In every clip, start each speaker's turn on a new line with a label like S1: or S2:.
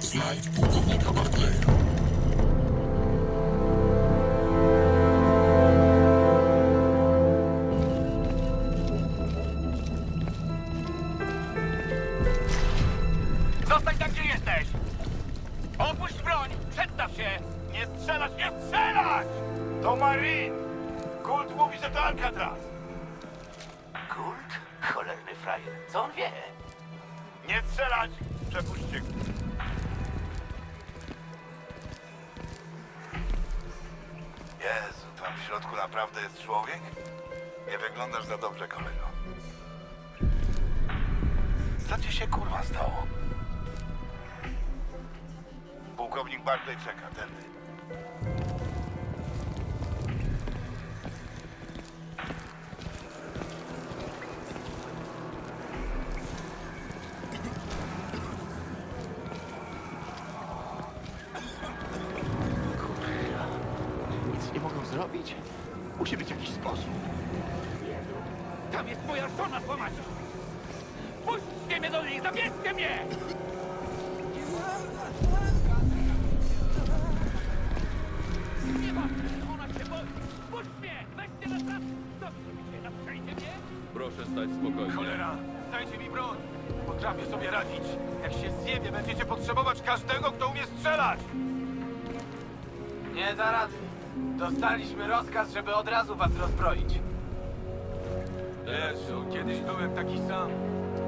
S1: Slajd pułkownika Barclaya.
S2: Zostań tam, gdzie jesteś! Opuść broń! Przedstaw się! Nie strzelać, nie strzelać! To Marin! Kult mówi, że to Alcatraz!
S3: Frajer. Co on wie?
S2: Nie strzelać! Przepuśćcie go.
S4: Jezu, tam w środku naprawdę jest człowiek? Nie wyglądasz za dobrze, kolego. Co ci się kurwa stało? Pułkownik Barclay czeka, tędy.
S2: Tam jest moja żona, złamać! Puśćcie mnie do niej! Zabierzcie mnie! Nie ma! Ona się boi! Puść mnie! Weźcie na czas! Co wy robicie? Zastrzelicie mnie?
S5: Proszę stać spokojnie.
S2: Cholera! Dajcie mi broń! Potrafię sobie radzić. Jak się zjebie, będziecie potrzebować każdego, kto umie strzelać!
S6: Nie da rady. Dostaliśmy rozkaz, żeby od razu was rozbroić.
S2: Jezu, kiedyś byłem taki sam.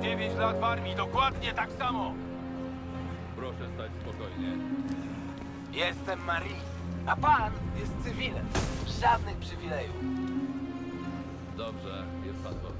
S2: 9 lat w armii, dokładnie tak samo.
S5: Proszę stać spokojnie.
S6: Jestem Marie, a pan jest cywilem. Żadnych przywilejów.
S5: Dobrze, jest pan wolny.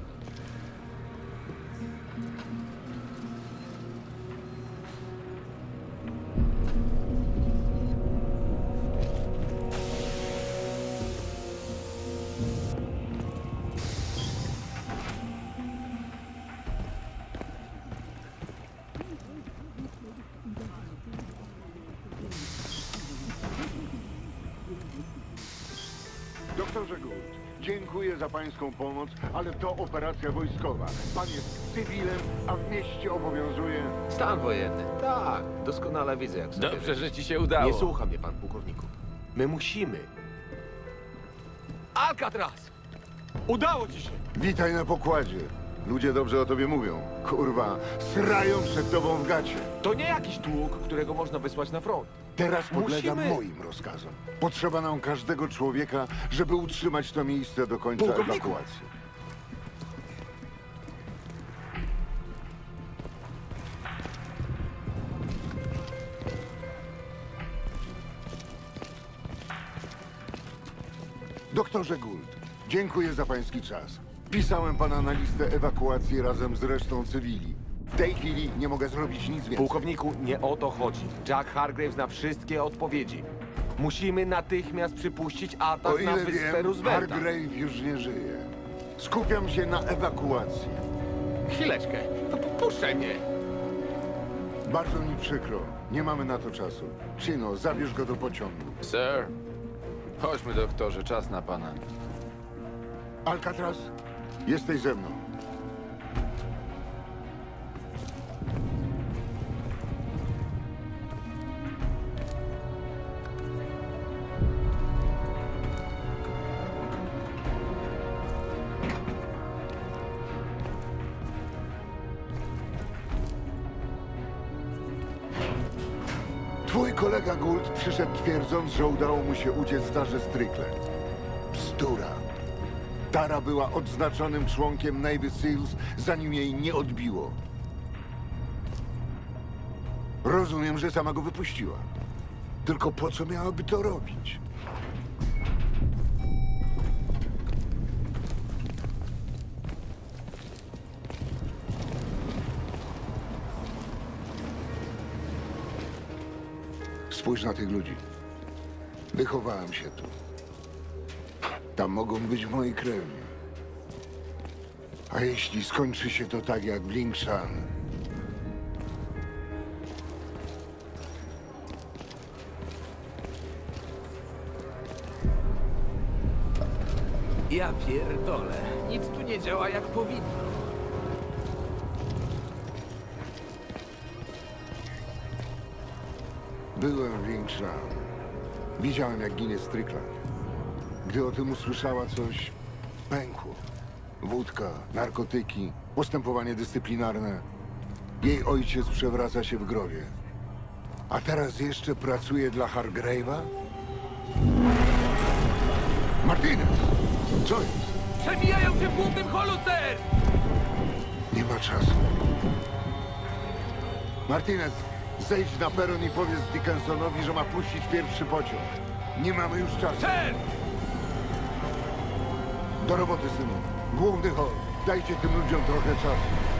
S7: Za pańską pomoc, ale to operacja wojskowa. Pan jest cywilem, a w mieście obowiązuje...
S8: Stan wojenny. Tak, doskonale widzę, jak sobie
S3: Dobrze, że ci się udało.
S8: Nie słucha mnie pan, pułkowniku. My musimy.
S3: Alcatraz! Udało ci się!
S7: Witaj na pokładzie. Ludzie dobrze o tobie mówią. Kurwa, srają przed tobą w gacie.
S8: To nie jakiś tłuk, którego można wysłać na front.
S7: Teraz podlegam
S8: Musimy-
S7: moim rozkazom. Potrzeba nam każdego człowieka, żeby utrzymać to miejsce do końca
S8: Pułkowniku!
S7: ewakuacji. Doktorze Gould, dziękuję za pański czas. Wpisałem pana na listę ewakuacji razem z resztą cywili. W tej chwili nie mogę zrobić nic więcej.
S8: Pułkowniku, nie o to chodzi. Jack Hargraves zna wszystkie odpowiedzi. Musimy natychmiast przypuścić atak
S7: O
S8: na
S7: ile
S8: wyspę
S7: wiem,
S8: Roosevelta.
S7: Hargrave już nie żyje. Skupiam się na ewakuacji.
S8: Chwileczkę, no, puszczaj mnie.
S7: Bardzo mi przykro. Nie mamy na to czasu. Chino, zabierz go do pociągu.
S3: Sir, chodźmy doktorze, czas na pana.
S7: Alcatraz, jesteś ze mną. Twój kolega Gould przyszedł twierdząc, że udało mu się uciec starze Strickland. Bzdura. Tara była odznaczonym członkiem Navy Seals, zanim jej nie odbiło. Rozumiem, że sama go wypuściła. Tylko po co miałaby to robić? Spójrz na tych ludzi. Wychowałem się tu. Tam mogą być mojej krewni. A jeśli skończy się to tak jak w Lingshan,
S6: Ja pierdolę. Nic tu nie działa jak powinno.
S7: Byłem w Linksham. Widziałem, jak ginie Strickland. Gdy o tym usłyszała, coś pękło. Wódka, narkotyki, postępowanie dyscyplinarne. Jej ojciec przewraca się w grobie. A teraz jeszcze pracuje dla Hargrave'a? Martinez! Co jest?
S6: Przebijają się w głównym holu, ser!
S7: Nie ma czasu. Martinez, zejdź na peron i powiedz Dickensonowi, że ma puścić pierwszy pociąg. Nie mamy już czasu.
S6: Ser!
S7: Do roboty, synu. Główny hol. Dajcie tym ludziom trochę czasu.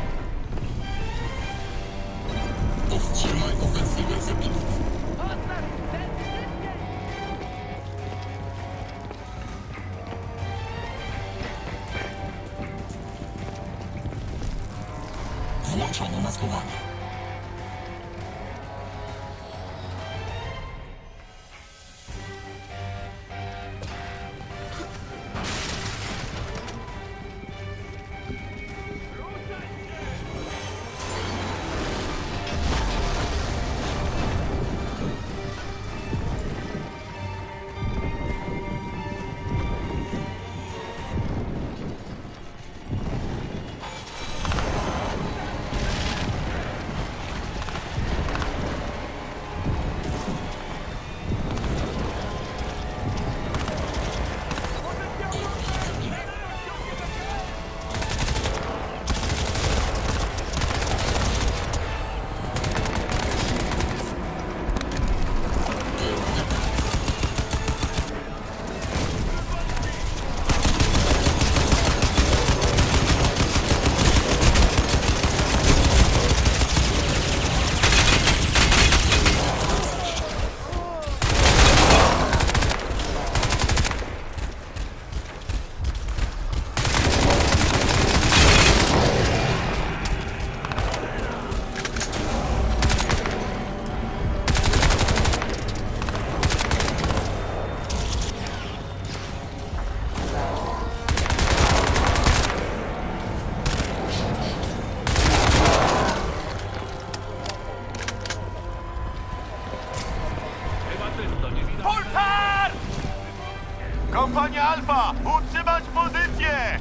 S2: Kompania Alfa, utrzymać pozycję!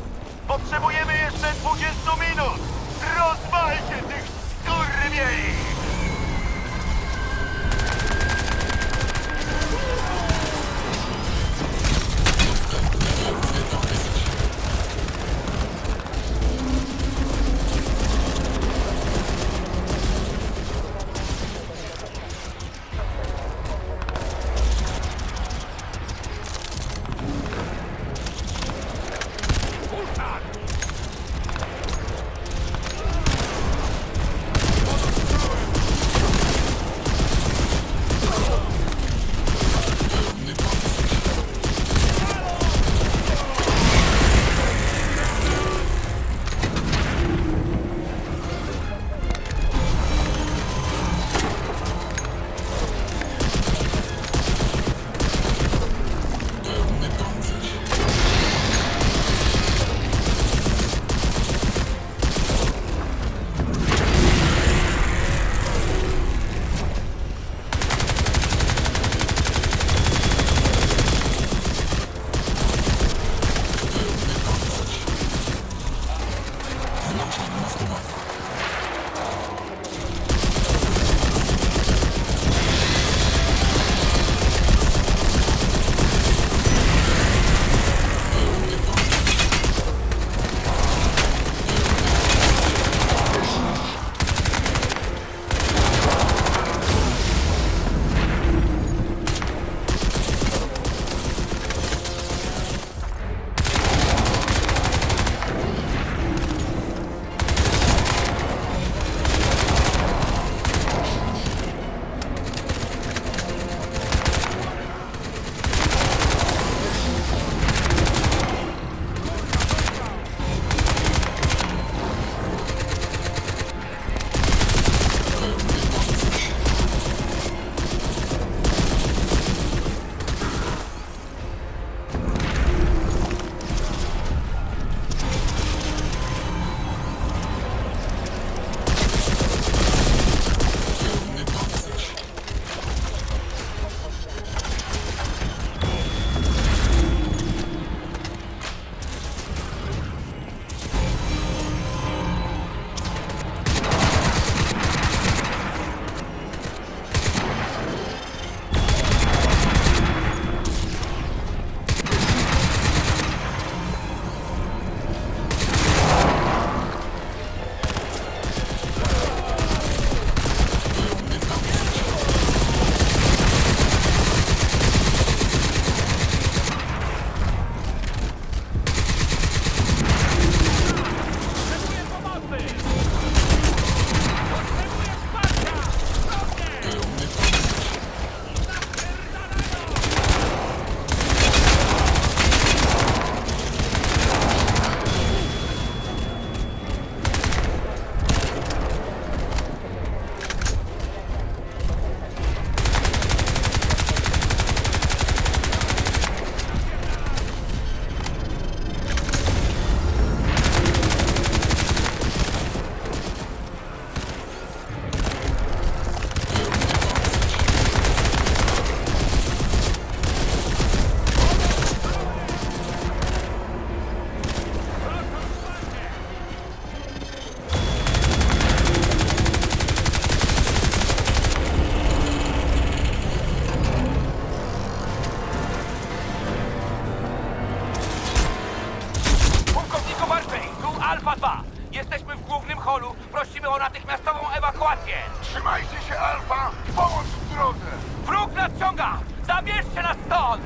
S2: Potrzebujemy jeszcze 20 minut! Rozwalcie tych skurwieli! Kolu prosimy o natychmiastową ewakuację! Trzymajcie się, Alfa!
S7: Pomoc w drodze!
S9: Wróg nadciąga! Zabierzcie nas stąd!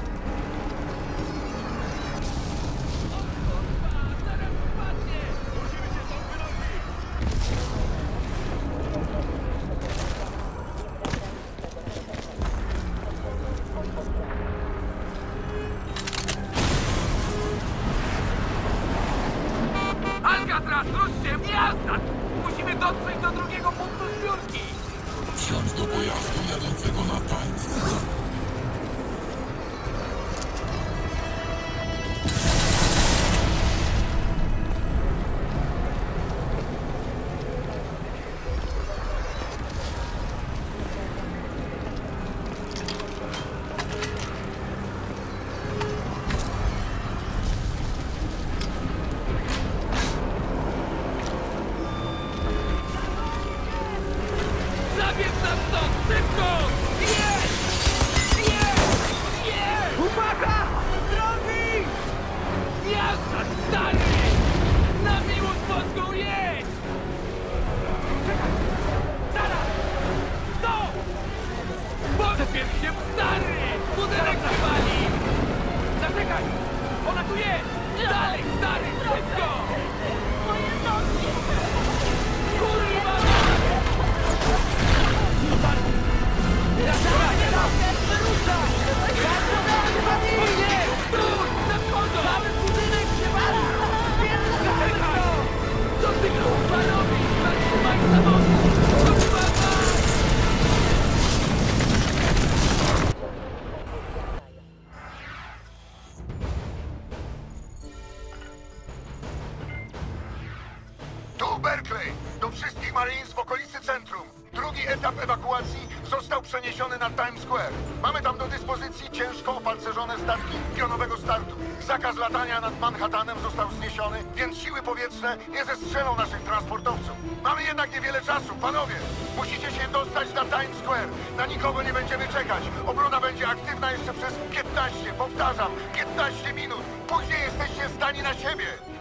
S1: Alcatraz, ruszcie! Jazda! Musimy dotrzeć do drugiego punktu zbiórki!
S2: Wsiądź do pojazdu jadącego na Times
S7: przeniesiony na Times Square. Mamy tam do dyspozycji ciężko opancerzone statki pionowego startu. Zakaz latania nad Manhattanem został zniesiony, więc siły powietrzne nie zestrzelą naszych transportowców. Mamy jednak niewiele czasu, panowie! Musicie się dostać na Times Square. Na nikogo nie będziemy czekać. Obrona będzie aktywna jeszcze przez 15, powtarzam, 15 minut. Później jesteście zdani na siebie.